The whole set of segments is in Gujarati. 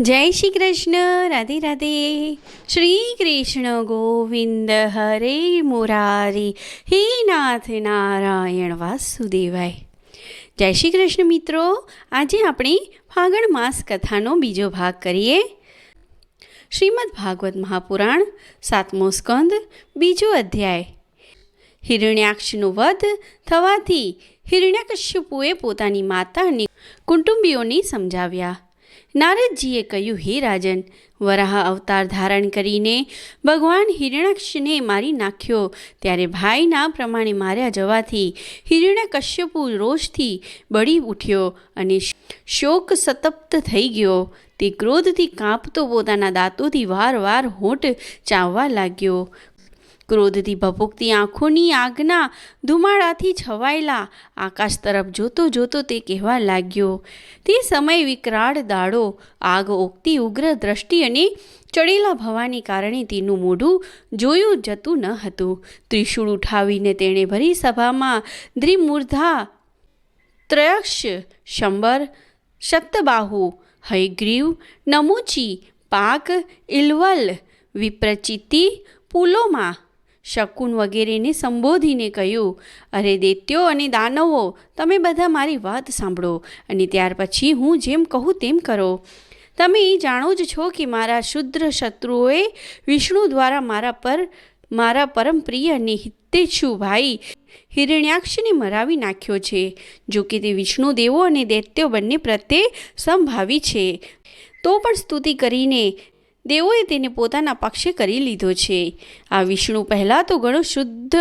જય શ્રી કૃષ્ણ, રાધે રાધે. શ્રી કૃષ્ણ ગોવિંદ હરે મોરારી. હે નાથ નારાયણ વાસુદેવાય. જય શ્રી કૃષ્ણ મિત્રો, આજે આપણે ફાગણ માસ કથાનો બીજો ભાગ કરીએ. શ્રીમદ ભાગવત મહાપુરાણ, સાતમો સ્કંદ, બીજો અધ્યાય. હિરણ્યાક્ષનો વધ થવાથી હિરણ્યકશ્યપુએ પોતાની માતા અને કુટુંબીઓને સમજાવ્યા. નારદજીએ કહ્યું, હે રાજન, વરાહ અવતાર ધારણ કરીને ભગવાન હિરણ્યક્ષને મારી નાખ્યો. ત્યારે ભાઈના પ્રમાણે માર્યા જવાથી હિરણ્યકશ્યપુ રોષથી બળી ઉઠ્યો અને શોક સતપ્ત થઈ ગયો. તે ક્રોધથી કાંપતો પોતાના દાંતોથી વાર વાર હોઠ ચાવવા લાગ્યો. ક્રોધથી ભભૂકતી આંખોની આગના ધુમાડાથી છવાયેલા આકાશ તરફ જોતો જોતો તે કહેવા લાગ્યો, તે સમય વિકરાળ દાડો, આગ ઓગતી ઉગ્ર દ્રષ્ટિ અને ચડેલા ભવાને કારણે તેનું મોઢું જોયું જતું ન હતું. ત્રિશૂળ ઉઠાવીને તેણે ભરી સભામાં દ્રિમૂર્ધા, ત્રયક્ષ, શંબર શક્તબાહુ હયગ્રીવ, નમુચી, પાક ઇલવલ વિપ્રચિતિ, પુલોમાં શકુન વગેરેને સંબોધીને કહ્યું, અરે દૈત્યો અને દાનવો, તમે બધા મારી વાત સાંભળો અને ત્યાર પછી હું જેમ કહું તેમ કરો. તમે એ જાણો જ છો કે મારા શુદ્ર શત્રુઓએ વિષ્ણુ દ્વારા મારા પર, મારા પરમ પ્રિય અને હિતેચ્છુ ભાઈ હિરણ્યાક્ષને મરાવી નાખ્યો છે, જો કે તે વિષ્ણુ દેવો અને દૈત્યો બંને પ્રત્યે સંભાવી છે. તો પણ સ્તુતિ કરીને દેવોએ તેને પોતાના પક્ષે કરી લીધો છે. આ વિષ્ણુ પહેલાં તો ઘણો શુદ્ધ,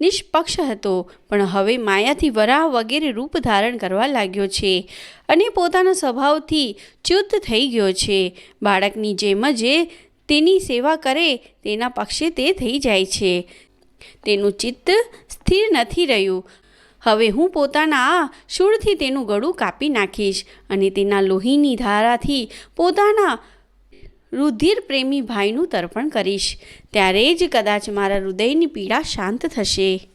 નિષ્પક્ષ હતો, પણ હવે માયાથી વરાહ વગેરે રૂપ ધારણ કરવા લાગ્યો છે અને પોતાના સ્વભાવથી ચ્યુત થઈ ગયો છે. બાળકની જેમ જે તેની સેવા કરે, તેના પક્ષે તે થઈ જાય છે. તેનું ચિત્ત સ્થિર નથી રહ્યું. હવે હું પોતાના આ શૂળથી તેનું ગળું કાપી નાખીશ અને તેના લોહીની ધારાથી પોતાના રુધિર પ્રેમી ભાઈનું તર્પણ કરીશ. ત્યારે જ કદાચ મારા હૃદયની પીડા શાંત થશે.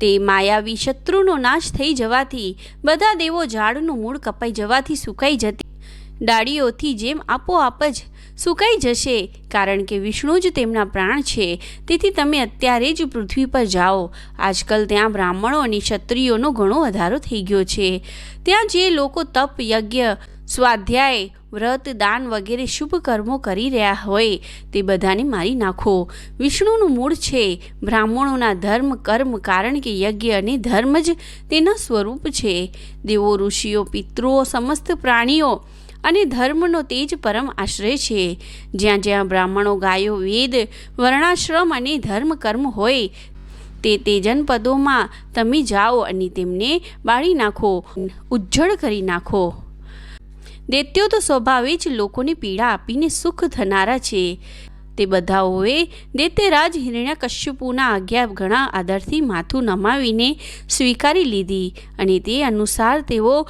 તે માયાવી શત્રુનો નાશ થઈ જવાથી બધા દેવો ઝાડનું મૂળ કપાઈ જવાથી સુકાઈ જતી. ડાળીઓથી જેમ આપોઆપ જ સુકાઈ જશે, કારણ કે વિષ્ણુ જ તેમના પ્રાણ છે. તેથી તમે અત્યારે જ પૃથ્વી પર જાઓ. આજકાલ ત્યાં બ્રાહ્મણો અને ક્ષત્રિયોનો ઘણો વધારો થઈ ગયો છે. ત્યાં જે લોકો તપ, યજ્ઞ સ્વાધ્યાય, વ્રત, દાન વગેરે શુભ કર્મો કરી રહ્યા હોય તે બધાને મારી નાખો. વિષ્ણુનું મૂળ છે, બ્રાહ્મણોના ધર્મ, કર્મ, કારણ કે યજ્ઞ અને ધર્મ જ તેના સ્વરૂપ છે. દેવો, ઋષિઓ પિતૃઓ સમસ્ત પ્રાણીઓ અને ધર્મનો તેજ પરમ આશ્રય છે. જ્યાં જ્યાં બ્રાહ્મણો ગાયો, વેદ, વર્ણાશ્રમ અને ધર્મ કર્મ હોય, તે તેજન પદોમાં તમે જાઓ અને તેમને બાળી નાખો, ઉજ્જળ કરી નાખો. દૈત્યો તો સ્વભાવે જ લોકોને પીડા આપીને સુખ થનારા છે. તે બધાઓએ દૈત્યરાજ હિરણ્યા કશ્યપુના આજ્ઞા ઘણા આદરથી માથું નમાવીને સ્વીકારી લીધી અને તે અનુસાર તેઓ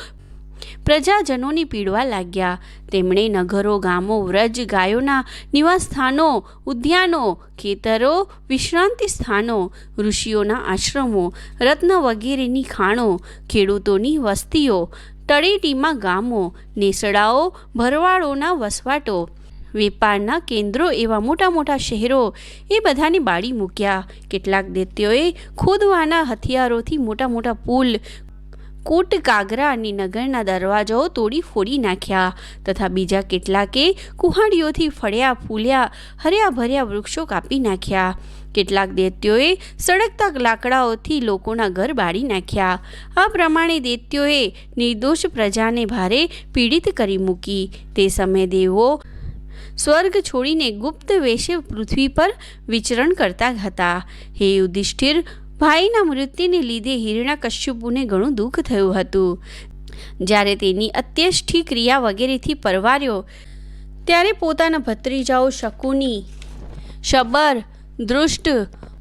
પ્રજાજનોની પીડવા લાગ્યા. તેમણે નગરો, ગામો, વ્રજ, ગાયોના નિવાસસ્થાનો, ઉદ્યાનો, ખેતરો, વિશ્રાંતિ સ્થાનો, ઋષિઓના આશ્રમો, રત્ન વગેરેની ખાણો, ખેડૂતોની વસ્તીઓ તળેટીમાં ગામો, નેસડાઓ, ભરવાડોના વસવાટો, વેપારના કેન્દ્રો એવા મોટા મોટા શહેરો એ બધાને બાળી મૂક્યા. કેટલાક દૈત્યોએ ખોદવાના હથિયારોથી મોટા મોટા પુલ, કોટ, કાગરા અને નગરના દરવાજાઓ તોડી ફોડી નાખ્યા તથા બીજા કેટલાકે કુહાડીઓથી ફળ્યા, ફૂલ્યા, હર્યા ભર્યા વૃક્ષો કાપી નાખ્યા. કેટલાક દૈત્યોએ સળગતા લાકડાઓથી લોકોના ઘર બાળી નાખ્યા. આ પ્રમાણે દૈત્યોએ નિર્દોષ પ્રજાને ભારે પીડિત કરી મૂકી. તે સમયે દેવો સ્વર્ગ છોડીને ગુપ્ત વેશે પૃથ્વી પર વિચરણ કરતા હતા. હે યુધિષ્ઠિર, ભાઈના મૃત્યુને લીધે હિરણા કશ્યપુને ઘણું દુઃખ થયું હતું. જ્યારે તેની અત્યષ્ઠી ક્રિયા વગેરેથી પરવાર્યો, ત્યારે પોતાના ભત્રીજાઓ શકુની, શબર દૃષ્ટ,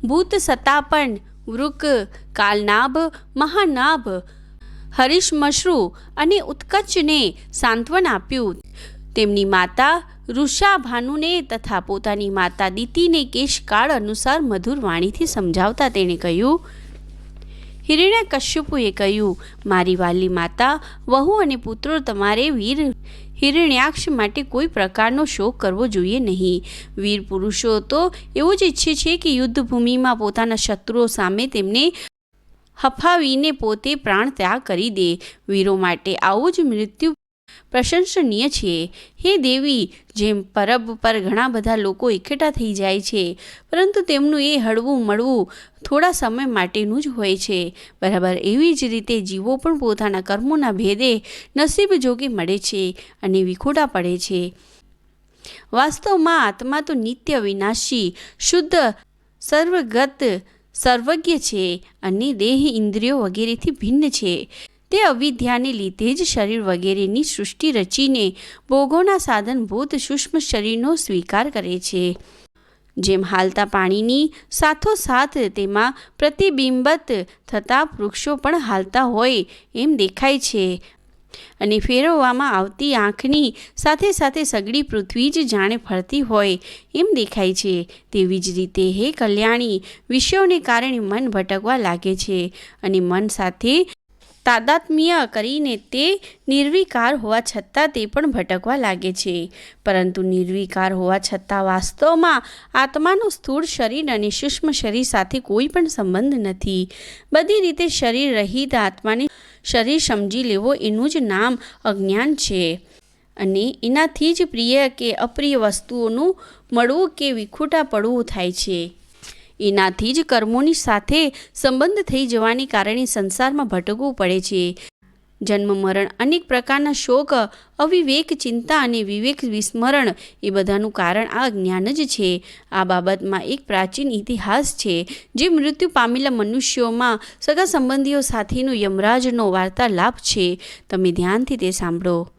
ભૂત સતાપન વૃક, કાલનાભ, મહાનાભ હરીશમશ્રુ અને ઉત્કચને સાંત્વન આપ્યું. તેમની માતા ઋષા ભાનુને તથા પોતાની માતા દીતીને કેશકાળ અનુસાર મધુર વાણીથી સમજાવતા તેણે કહ્યું હિરણ્ય કશ્યપુએ કહ્યું, મારી વાલી માતા, વહુ અને પુત્રો તમારે વીર હિરણ્યાક્ષ માટે કોઈ પ્રકારનો શોક કરવો જોઈએ નહીં. વીર પુરુષો તો એવું જ ઈચ્છે છે કે યુદ્ધભૂમિમાં પોતાના શત્રુઓ સામે તેમને હફાવીને પોતે પ્રાણ ત્યાગ કરી દે. વીરો માટે આવું જ મૃત્યુ પ્રશંસનીય છે. હે દેવી, જેમ પરબ પર ઘણા બધા લોકો એકઠા થઈ જાય છે, પરંતુ તેમનું એ હળવું મળવું થોડા સમય માટેનું જ હોય છે. બરાબર એવી જ રીતે જીવો પણ પોતાના કર્મોના ભેદે નસીબ જોગે મળે છે અને વિખોટા પડે છે. વાસ્તવમાં આત્મા તો નિત્ય વિનાશી, શુદ્ધ, સર્વગત, સર્વજ્ઞ છે અને દેહ ઇન્દ્રિયો વગેરેથી ભિન્ન છે. તે અવિદ્યાને લીધે જ શરીર વગેરેની સૃષ્ટિ રચીને ભોગોના સાધનભૂત સૂક્ષ્મ શરીરનો સ્વીકાર કરે છે. જેમ હાલતા પાણીની સાથોસાથ તેમાં પ્રતિબિંબત થતા વૃક્ષો પણ હાલતા હોય એમ દેખાય છે. અને ફેરવવામાં આવતી આંખની સાથે સાથે સગડી પૃથ્વી જ જાણે ફરતી હોય એમ દેખાય છે. તેવી જ રીતે હે કલ્યાણી, વિષયોને કારણે મન ભટકવા લાગે છે અને મન સાથે તાદાત્મ્ય કરીને તે નિર્વિકાર હોવા છતાં તે પણ ભટકવા લાગે છે. પરંતુ નિર્વિકાર હોવા છતાં વાસ્તવમાં આત્માનું સ્થૂળ શરીર અને સૂક્ષ્મ શરીર સાથે કોઈ પણ સંબંધ નથી. બધી રીતે શરીર રહિત આત્માને શરીર સમજી લેવો એનું જ નામ અજ્ઞાન છે. અને એનાથી જ પ્રિય કે અપ્રિય વસ્તુઓનું મળવું કે વિખૂટા પડવું થાય છે. એનાથી જ કર્મોની સાથે સંબંધ થઈ જવાને કારણે સંસારમાં ભટકવું પડે છે. જન્મ, મરણ અનેક પ્રકારના શોક, અવિવેક, ચિંતા અને વિવેક વિસ્મરણ એ બધાનું કારણ આ જ્ઞાન જ છે. આ બાબતમાં એક પ્રાચીન ઇતિહાસ છે જે મૃત્યુ પામેલા મનુષ્યોમાં સગા સંબંધીઓ સાથેનો યમરાજનો વાર્તાલાપ છે. તમે ધ્યાનથી તે સાંભળો.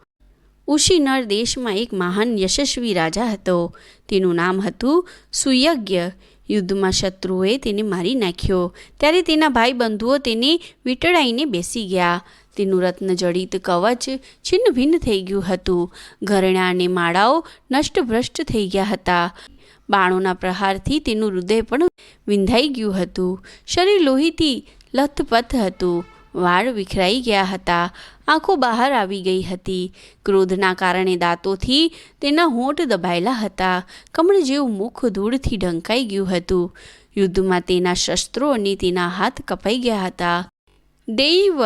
ઉશીનર દેશમાં એક મહાન યશસ્વી રાજા હતો. તેનું નામ હતું સુયજ્ઞ. યુદ્ધમાં શત્રુએ તેને મારી નાખ્યો. ત્યારે તેના ભાઈ બંધુઓ તેને વીંટળાઈને બેસી ગયા. તેનું રત્ન જડિત કવચ છિન્ન ભિન્ન થઈ ગયું હતું. ઘરેણાં અને માળાઓ નષ્ટભ્રષ્ટ થઈ ગયા હતા. બાણોના પ્રહારથી તેનું હૃદય પણ વિંધાઈ ગયું હતું. શરીર લોહીથી લથપથ હતું. વાળ વિખરાઈ ગયા હતા. આંખો બહાર આવી ગઈ હતી. ક્રોધના કારણે દાંતોથી તેના હોઠ દબાયેલા હતા. કમળ જેવું મુખ ધૂળથી ઢંકાઈ ગયું હતું. યુદ્ધમાં તેના શસ્ત્રો અને તેના હાથ કપાઈ ગયા હતા. દૈવ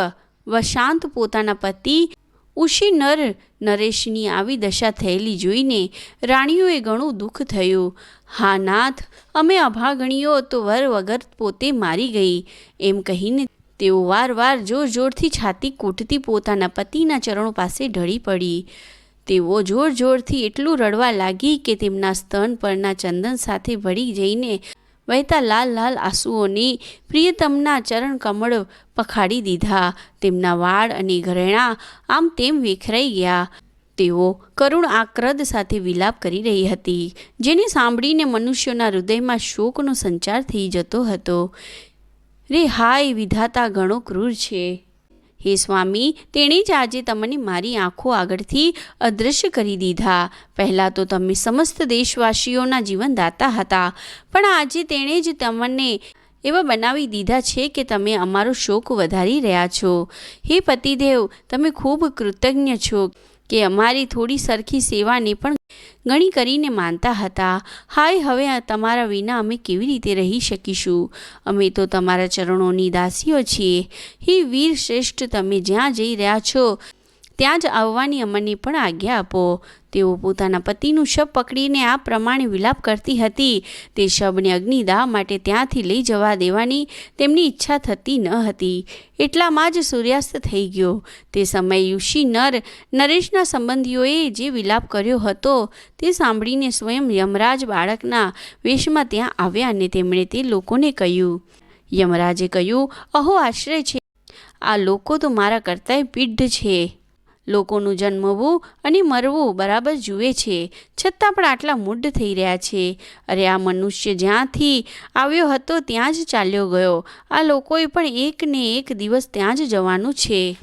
વશાંત પોતાના પતિ ઉશી નર નરેશની આવી દશા થયેલી જોઈને રાણીઓએ ઘણું દુઃખ થયું. હા, નાથ, અમે અભાગણીઓ તો વર વગર પોતે મારી ગઈ, એમ કહીને તેઓ વારવાર જોર જોરથી છાતી કૂટતી પોતાના પતિના ચરણો પાસે ઢળી પડી. તેઓ જોર જોરથી એટલું રડવા લાગી કે તેમના સ્તન પરના ચંદન સાથે ભળી જઈને વહેતા લાલ લાલ આંસુઓની પ્રિયતમના ચરણ કમળ પખાડી દીધા. તેમના વાળ અને ઘરેણાં આમ તેમ વિખરાઈ ગયા. તેઓ કરુણ આક્રદ સાથે વિલાપ કરી રહી હતી, જેને સાંભળીને મનુષ્યોના હૃદયમાં શોકનો સંચાર થઈ જતો હતો. રે હાય, વિધાતા ઘણો ક્રૂર છે. હે સ્વામી, તેણે જ આજે તમને મારી આંખો આગળથી અદૃશ્ય કરી દીધા. પહેલાં તો તમે સમસ્ત દેશવાસીઓના જીવનદાતા હતા, પણ આજે તેણે જ તમને એવા બનાવી દીધા છે કે તમે અમારો શોક વધારી રહ્યા છો. હે પતિદેવ, તમે ખૂબ કૃતજ્ઞ છો. કે અમારી થોડી સરખી સેવાને પણ ગણી કરીને માનતા હતા. હાય, હવે તમારા વિના અમે કેવી રીતે રહી શકીશું? અમે તો તમારા ચરણોની દાસીઓ છીએ. હે વીર શ્રેષ્ઠ, તમે જ્યાં જઈ રહ્યા છો, ત્યાં જ આવવાની અમને પણ આજ્ઞા આપો. તેઓ પોતાના પતિનું શબ પકડીને આ પ્રમાણે વિલાપ કરતી હતી. તે શબને અગ્નિદાહ માટે ત્યાંથી લઈ જવા દેવાની તેમની ઈચ્છા થતી ન હતી. એટલામાં જ સૂર્યાસ્ત થઈ ગયો. તે સમયે યુષી નર, નરેશના સંબંધીઓએ જે વિલાપ કર્યો હતો તે સાંભળીને સ્વયં યમરાજ બાળકના વેશમાં ત્યાં આવ્યા અને તેમણે તે લોકોને કહ્યું, યમરાજે કહ્યું, અહો, આશ્રય છે. આ લોકો તો મારા કરતાંય પીઢ છે. લોકોનું જન્મવું અને મરવું બરાબર જુએ છે. છતાં પણ આટલા મૂઢ થઈ રહ્યા છે. અરે, આ મનુષ્ય જ્યાંથી આવ્યો હતો ત્યાં જ ચાલ્યો ગયો. આ લોકોએ પણ એક ને એક દિવસ ત્યાં જ જવાનું છે.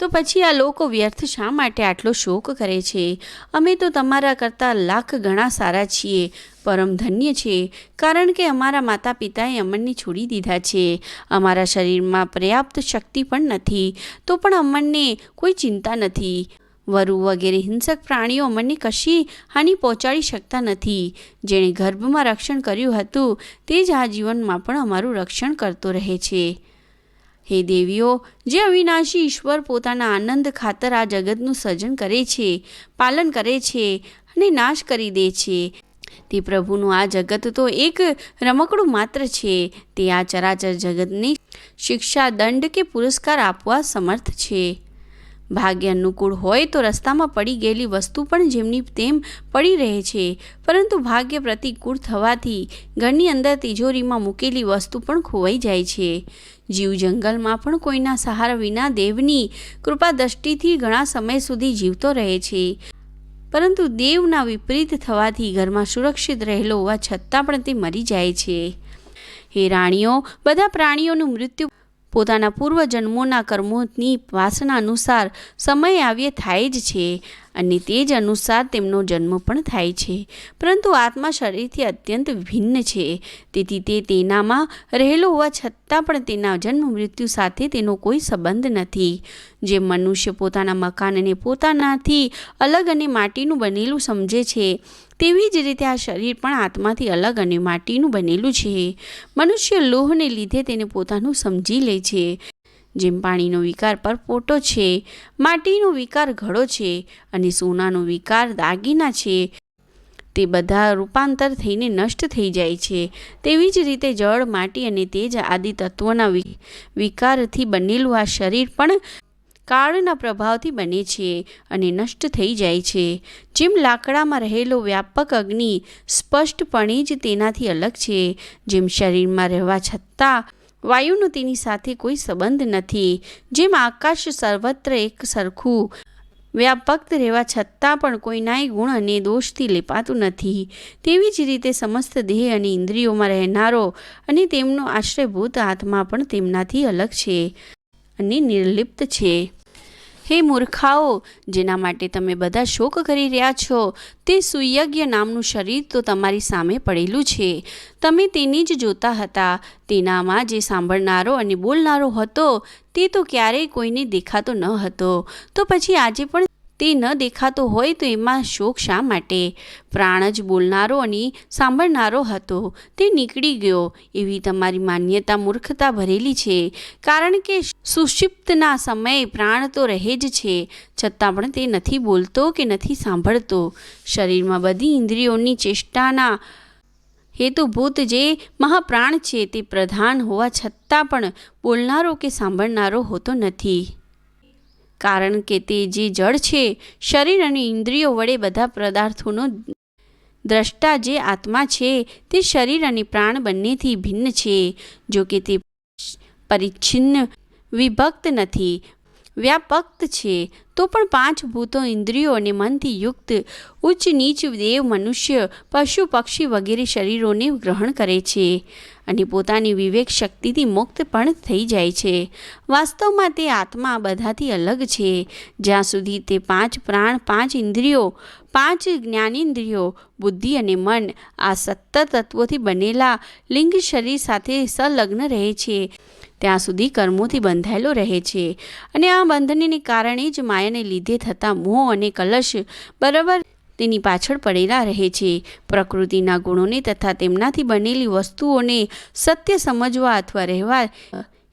તો પછી આ લોકો વ્યર્થ શા માટે આટલો શોક કરે છે? અમે તો તમારા કરતાં લાખ ગણા સારા છીએ, પરમ ધન્ય છે, કારણ કે અમારા માતા પિતાએ અમનને છોડી દીધા છે. અમારા શરીરમાં પર્યાપ્ત શક્તિ પણ નથી, તો પણ અમનને કોઈ ચિંતા નથી. વરુ વગેરે હિંસક પ્રાણીઓ અમને કશી હાનિ પહોંચાડી શકતા નથી. જેણે ગર્ભમાં રક્ષણ કર્યું હતું, તે જ આ જીવનમાં પણ અમારું રક્ષણ કરતો રહે છે. હે દેવીઓ, જે અવિનાશી ઈશ્વર પોતાના આનંદ ખાતર આ જગતનું સર્જન કરે છે, પાલન કરે છે અને નાશ કરી દે છે. તે પ્રભુનું આ જગત તો એક રમકડું માત્ર છે. તે આ ચરાચર જગતની શિક્ષા, દંડ કે પુરસ્કાર આપવા સમર્થ છે. ભાગ્ય અનુકૂળ હોય તો રસ્તામાં પડી ગયેલી વસ્તુ પણ જેમની તેમ પડી રહે છે. પરંતુ ભાગ્ય પ્રતિકૂળ થવાથી ઘરની અંદર તિજોરીમાં મૂકેલી વસ્તુ પણ ખોવાઈ જાય છે. જીવ જંગલમાં પણ કોઈના સહારા વિના દેવની કૃપા દ્રષ્ટિથી ઘણા સમય સુધી જીવતો રહે છે. પરંતુ દેવના વિપરીત થવાથી ઘરમાં સુરક્ષિત રહેલો હોવા છતાં પણ તે મરી જાય છે. હે રાણીઓ, બધા પ્રાણીઓનું મૃત્યુ પોતાના પૂર્વજન્મોના કર્મોની વાસના અનુસાર સમય આવ્યે થાય જ છે. અને તે જ અનુસાર તેમનો જન્મ પણ થાય છે. પરંતુ આત્મા શરીરથી અત્યંત ભિન્ન છે. તેથી તે તેનામાં રહેલો હોવા છતાં પણ તેના જન્મ, મૃત્યુ સાથે તેનો કોઈ સંબંધ નથી. જે મનુષ્ય પોતાના મકાનને પોતાનાથી અલગ અને માટીનું બનેલું સમજે છે, તેવી જ રીતે આ શરીર પણ આત્માથી અલગ અને માટીનું બનેલું છે. મનુષ્ય લોહને લીધે તેને પોતાનું સમજી લે છે. જેમ પાણીનો વિકાર પરપોટો છે, માટીનો વિકાર ઘડો છે અને સોનાનો વિકાર દાગીના છે, તે બધા રૂપાંતર થઈને નષ્ટ થઈ જાય છે. તેવી જ રીતે જળ, માટી અને તેજ આદિ તત્વોના વિકારથી બનેલું આ શરીર પણ કાળના પ્રભાવથી બને છે અને નષ્ટ થઈ જાય છે. જેમ લાકડામાં રહેલો વ્યાપક અગ્નિ સ્પષ્ટપણે જ તેનાથી અલગ છે, જેમ શરીરમાં રહેવા છતાં વાયુનો તેની સાથે કોઈ સંબંધ નથી. જેમ આકાશ સર્વત્ર એક સરખું, વ્યાપક રહેવા છતાં પણ કોઈનાય ગુણ અને દોષથી લેપાતું નથી. તેવી જ રીતે સમસ્ત દેહ અને ઇન્દ્રિયોમાં રહેનારો અને તેમનો આશ્રયભૂત આત્મા પણ તેમનાથી અલગ છે અને નિર્લિપ્ત છે. હે મૂર્ખાઓ, જેના માટે તમે બધા શોક કરી રહ્યા છો, તે સુયજ્ઞ નામનું શરીર તો તમારી સામે પડેલું છે. તમે તેની જ જોતા હતા. તેનામાં જે સાંભળનારો અને બોલનારો હતો, તે તો ક્યારેય કોઈને દેખાતો ન હતો. તો પછી આજે પણ તે ન દેખાતો હોય તો એમાં શોક શા માટે? પ્રાણ જ બોલનારો અને સાંભળનારો હતો. તે નીકળી ગયો. એવી તમારી માન્યતા મૂર્ખતા ભરેલી છે. કારણ કે સુષિપ્તના સમયે પ્રાણ તો રહે જ છે. છતાં પણ તે નથી બોલતો કે નથી સાંભળતો. શરીરમાં બધી ઇન્દ્રિયોની ચેષ્ટાના હેતુભૂત જે મહાપ્રાણ છે તે પ્રધાન હોવા છતાં પણ બોલનારો કે સાંભળનારો હોતો નથી. કારણ કે તે જે જળ છે, શરીર અને ઇન્દ્રિયો વડે બધા પદાર્થોનો દ્રષ્ટા જે આત્મા છે, તે શરીર અને પ્રાણ બંનેથી ભિન્ન છે, જો કે તે પરિચ્છિન્ન વિભક્ત નથી, વ્યાપક છે તો પણ પાંચ ભૂતો ઇન્દ્રિયો અને મનથી યુક્ત ઉચ્ચ નીચ દેવ મનુષ્ય, પશુ, પક્ષી વગેરે શરીરોને ગ્રહણ કરે છે અને પોતાની વિવેક શક્તિથી મુક્ત પણ થઈ જાય છે. વાસ્તવમાં તે આત્મા બધાથી અલગ છે. જ્યાં સુધી તે પાંચ પ્રાણ, પાંચ ઇન્દ્રિયો, પાંચ જ્ઞાનેન્દ્રિયો, બુદ્ધિ અને મન આ સત્તર તત્વોથી બનેલા લિંગ શરીર સાથે સંલગ્ન રહે છે, ત્યાં સુધી કર્મોથી બંધાયેલો રહે છે. અને આ બંધનને કારણે જ માયાને લીધે થતા મોહ અને કલશ બરાબર તેની પાછળ પડેલા રહે છે. પ્રકૃતિના ગુણોને તથા તેમનાથી બનેલી વસ્તુઓને સત્ય સમજવા અથવા રહેવા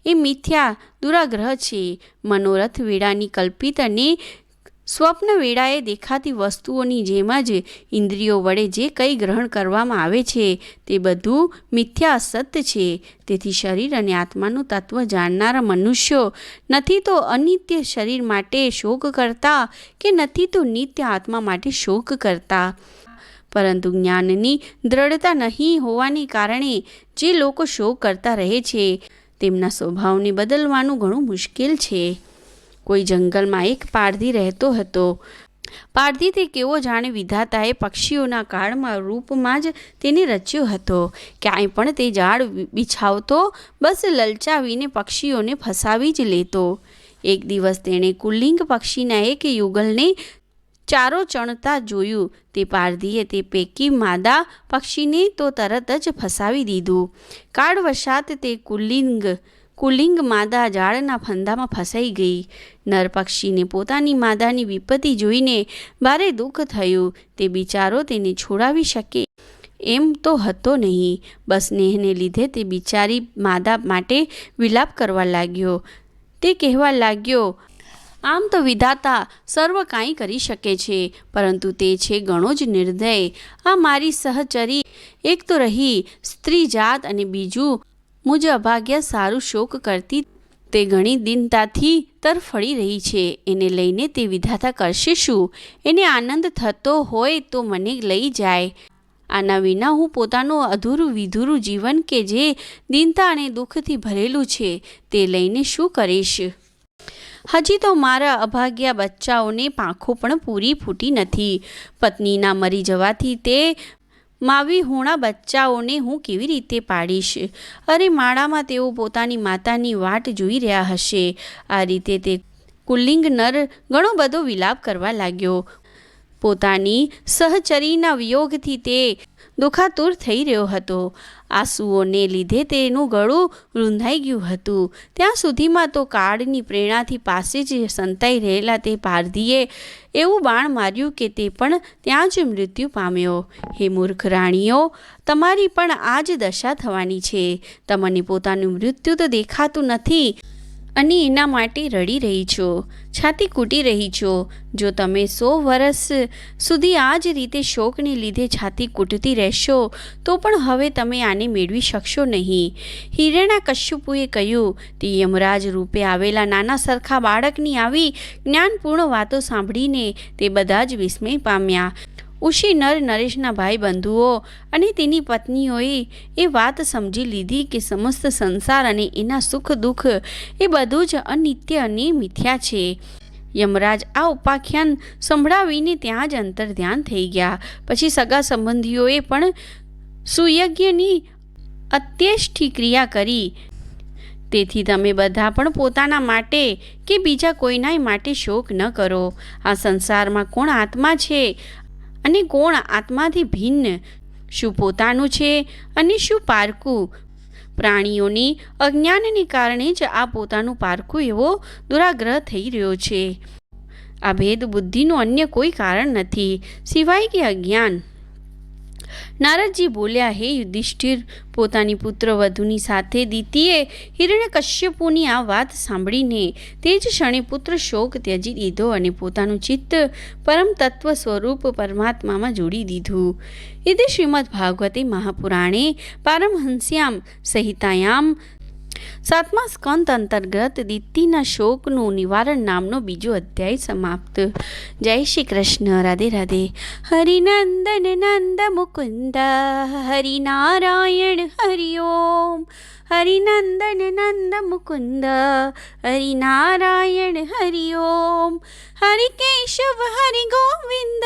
એ મિથ્યા દુરાગ્રહ છે. મનોરથ વેળાની કલ્પિત અને સ્વપ્ન વેળાએ દેખાતી વસ્તુઓની જેમ જ ઇન્દ્રિયો વડે જે કંઈ ગ્રહણ કરવામાં આવે છે તે બધું મિથ્યા અસત્ય છે. તેથી શરીર અને આત્માનું તત્વ જાણનારા મનુષ્યો નથી તો અનિત્ય શરીર માટે શોક કરતા કે નથી તો નિત્ય આત્મા માટે શોક કરતા? પરંતુ જ્ઞાનની દ્રઢતા નહીં હોવાને કારણે જે લોકો શોક કરતા રહે છે તેમના સ્વભાવને બદલવાનું ઘણું મુશ્કેલ છે. કોઈ જંગલમાં એક પારધી રહેતો હતો. પારધી તે કેવો જાણે વિધાતાએ પક્ષીઓના કાળમાં રૂપમાં જ તેને રચ્યો હતો. ક્યાંય પણ તે ઝાડ બિછાવતો, બસ લલચાવીને પક્ષીઓને ફસાવી જ લેતો. એક દિવસ તેણે કુલિંગ પક્ષીના એક યુગલને ચારો ચણતા જોયું. તે પારધીએ તે પૈકી માદા પક્ષીને તો તરત જ ફસાવી દીધું. કાળવશાત તે કુલિંગ કુલિંગ માદા ઝાડના ફંદામાં ફસાઈ ગઈ. નર પક્ષીને પોતાની માદાની વિપત્તિ જોઈને ભારે દુઃખ થયું. તે બિચારો તેને છોડાવી શકે એમ તો હતો નહીં. બસ સ્નેહને લીધે તે બિચારી માદા માટે વિલાપ કરવા લાગ્યો. તે કહેવા લાગ્યો, આમ તો વિધાતા સર્વ કાંઈ કરી શકે છે, પરંતુ તે છે ઘણો જ નિર્દય. આ મારી સહચરી એક તો રહી, સ્ત્રી જાત અને બીજું મુજ અભાગ્ય સારું શોક કરતી તે ઘણી દિનતાથી તરફળી રહી છે. એને લઈને તે વિધાતા કરશે શું? એને આનંદ થતો હોય તો મને લઈ જાય. આના વિના હું પોતાનું અધૂરું વિધુરું જીવન કે જે દિનતા અને દુઃખથી ભરેલું છે તે લઈને શું કરીશ? હજી તો મારા અભાગ્યા બચ્ચાઓને પાંખો પણ પૂરી ફૂટી નથી. પત્નીના મરી જવાથી તે માવી હોણા બચ્ચાઓને હું કેવી રીતે પાડીશ? અરે માળામાં તેઓ પોતાની માતાની વાટ જોઈ રહ્યા હશે. આ રીતે તે કુલિંગ નર ઘણો બધો વિલાપ કરવા લાગ્યો. પોતાની સહચરીના વિયોગથી તે દુખાતુર થઈ રહ્યો હતો. આંસુઓને લીધે તેનું ગળું રૂંધાઈ ગયું હતું. ત્યાં સુધીમાં તો કાળની પ્રેરણાથી પાસે જ સંતાઈ રહેલા તે પારધીએ એવું બાણ માર્યું કે તે પણ ત્યાં જ મૃત્યુ પામ્યો. હે મૂર્ખ રાણીઓ, તમારી પણ આ જ દશા થવાની છે. તમને પોતાનું મૃત્યુ તો દેખાતું નથી. અને એના માટે રડી રહી છો, છાતી કૂટી રહી છો. જો તમે સો વર્ષ સુધી આ જ રીતે શોકને લીધે છાતી કૂટતી રહેશો, તો પણ હવે તમે આને મેળવી શકશો નહીં. હિરણા કશ્યપુએ કહ્યું, તે યમરાજ રૂપે આવેલા નાના સરખા બાળકની આવી જ્ઞાનપૂર્ણ વાતો સાંભળીને તે બધા જ વિસ્મય પામ્યા. ઉશી નર નરેશના ભાઈ બંધુઓ અને તેની પત્નીઓએ એ વાત સમજી લીધી કે સમસ્ત સંસાર અને એના સુખ દુઃખ એ બધું જ અનિત્ય અને મિથ્યા છે. યમરાજ આ ઉપાખ્યાન સંભળાવીને ત્યાં જ અંતર ધ્યાન થઈ ગયા. પછી સગા સંબંધીઓએ પણ સુયજ્ઞની અત્યેષ્ઠી ક્રિયા કરી. તેથી તમે બધા પણ પોતાના માટે કે બીજા કોઈનાય માટે શોક ન કરો. આ સંસારમાં કોણ આત્મા છે? અને કોણ આત્માથી ભિન્ન? શું પોતાનું છે અને શું પારકું પ્રાણીઓની અજ્ઞાનને કારણે જ આ પોતાનું પારકું એવો દુરાગ્રહ થઈ રહ્યો છે. આ ભેદ બુદ્ધિનું અન્ય કોઈ કારણ નથી. સિવાય કે અજ્ઞાન. નારદજી બોલ્યા, હે યુધિષ્ઠિર, પોતાની પુત્ર વધુની સાથે દીતીએ. હિરણ્યકશ્યપુની આ વાત સાંભળીને તે જ ક્ષણે પુત્ર શોક ત્યજી દીધો અને પોતાનું ચિત્ત પરમ તત્વ સ્વરૂપ પરમાત્મામાં જોડી દીધું. ઇતિ શ્રીમદ ભાગવતે મહાપુરાણે પારમહંસ્યામ સંહિતાયામ સાતમા સ્કંદ અંતર્ગત દિત્તીના શોકનું નિવારણ નામનો બીજો અધ્યાય સમાપ્ત. જય શ્રી કૃષ્ણ, રાધે રાધે. હરિનંદન નંદ મુકુંદ, હરિનારાયણ હરિ ઓમ હરિનંદન નંદ મુકુંદ, હરિનારાયણ હરિ ઓમ હરિ ગોવિંદ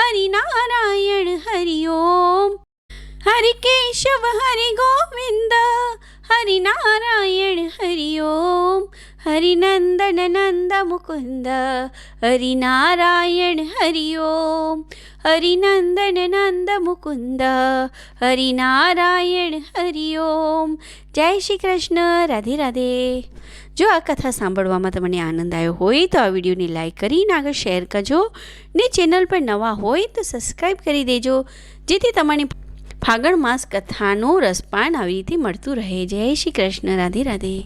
હરિનારાયણ હરિ ઓમ હરિ કેશવ હરિ ગોવિંદ હરિનારાયણ હરિ ઓમ હરિનંદન નંદ મુકુંદ હરિનારાયણ હરિ ઓમ હરિનંદન નંદ મુકુંદ હરિનારાયણ હરિ ઓમ જય શ્રી કૃષ્ણ રાધે રાધે જો આ કથા સાંભળવામાં તમને આનંદ આવ્યો હોય તો આ વિડીયોને લાઈક કરીને આગળ શેર કરજો ને ચેનલ પર નવા હોય તો સબસ્ક્રાઈબ કરી દેજો, જેથી તમને ફાગણ માસ કથાનું રસપાન આવી રીતે મળતું રહે. જય શ્રી કૃષ્ણ રાધે રાધે.